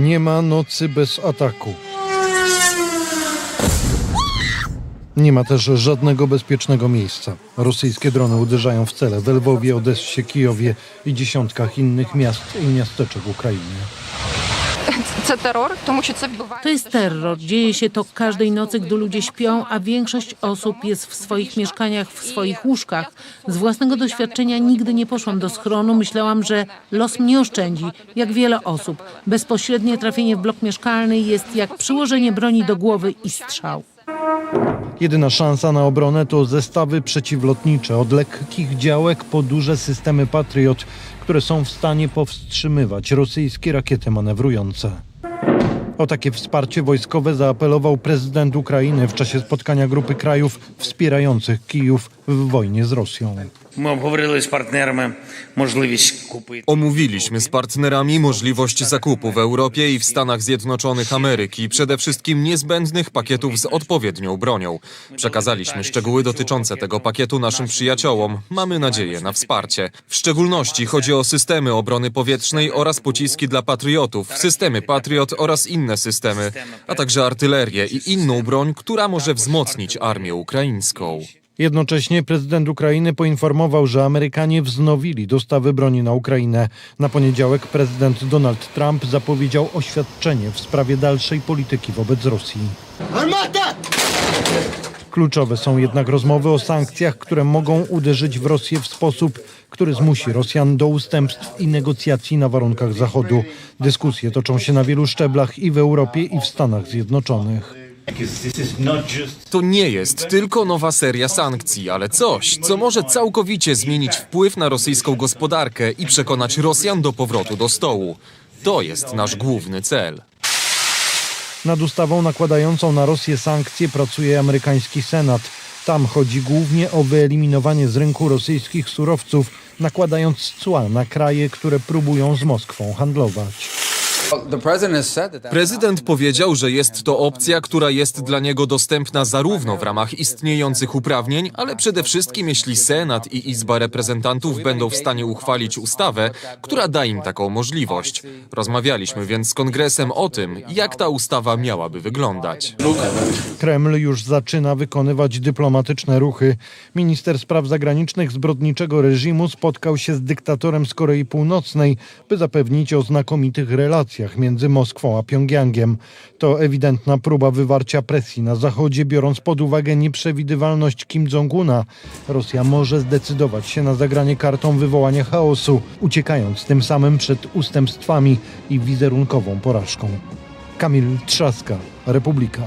Nie ma nocy bez ataku. Nie ma też żadnego bezpiecznego miejsca. Rosyjskie drony uderzają w cele w Lwowie, Odessie, Kijowie i dziesiątkach innych miast i miasteczek Ukrainy. Це терор, тому що це відбувається. To jest terror. Dzieje się to każdej nocy, gdy ludzie śpią, a większość osób jest w swoich mieszkaniach, w swoich łóżkach. Z własnego doświadczenia nigdy nie poszłam do schronu. Myślałam, że los mnie oszczędzi, jak wiele osób. Bezpośrednie trafienie w blok mieszkalny jest jak przyłożenie broni do głowy i strzał. Jedyna szansa na obronę to zestawy przeciwlotnicze, od lekkich działek po duże systemy Patriot, które są w stanie powstrzymywać rosyjskie rakiety manewrujące. O takie wsparcie wojskowe zaapelował prezydent Ukrainy w czasie spotkania grupy krajów wspierających Kijów w wojnie z Rosją. Omówiliśmy z partnerami możliwość zakupu w Europie i w Stanach Zjednoczonych Ameryki, przede wszystkim niezbędnych pakietów z odpowiednią bronią. Przekazaliśmy szczegóły dotyczące tego pakietu naszym przyjaciołom. Mamy nadzieję na wsparcie. W szczególności chodzi o systemy obrony powietrznej oraz pociski dla patriotów, systemy Patriot oraz inne systemy, a także artylerię i inną broń, która może wzmocnić armię ukraińską. Jednocześnie prezydent Ukrainy poinformował, że Amerykanie wznowili dostawy broni na Ukrainę. Na poniedziałek prezydent Donald Trump zapowiedział oświadczenie w sprawie dalszej polityki wobec Rosji. Kluczowe są jednak rozmowy o sankcjach, które mogą uderzyć w Rosję w sposób, który zmusi Rosjan do ustępstw i negocjacji na warunkach Zachodu. Dyskusje toczą się na wielu szczeblach i w Europie, i w Stanach Zjednoczonych. To nie jest tylko nowa seria sankcji, ale coś, co może całkowicie zmienić wpływ na rosyjską gospodarkę i przekonać Rosjan do powrotu do stołu. To jest nasz główny cel. Nad ustawą nakładającą na Rosję sankcje pracuje amerykański Senat. Tam chodzi głównie o wyeliminowanie z rynku rosyjskich surowców, nakładając cła na kraje, które próbują z Moskwą handlować. Prezydent powiedział, że jest to opcja, która jest dla niego dostępna zarówno w ramach istniejących uprawnień, ale przede wszystkim jeśli Senat i Izba Reprezentantów będą w stanie uchwalić ustawę, która da im taką możliwość. Rozmawialiśmy więc z kongresem o tym, jak ta ustawa miałaby wyglądać. Kreml już zaczyna wykonywać dyplomatyczne ruchy. Minister spraw zagranicznych zbrodniczego reżimu spotkał się z dyktatorem z Korei Północnej, by zapewnić o znakomitych relacjach między Moskwą a Pjongjangiem. To ewidentna próba wywarcia presji na Zachodzie, biorąc pod uwagę nieprzewidywalność Kim Jong-una. Rosja może zdecydować się na zagranie kartą wywołania chaosu, uciekając tym samym przed ustępstwami i wizerunkową porażką. Kamil Trzaska, Republika.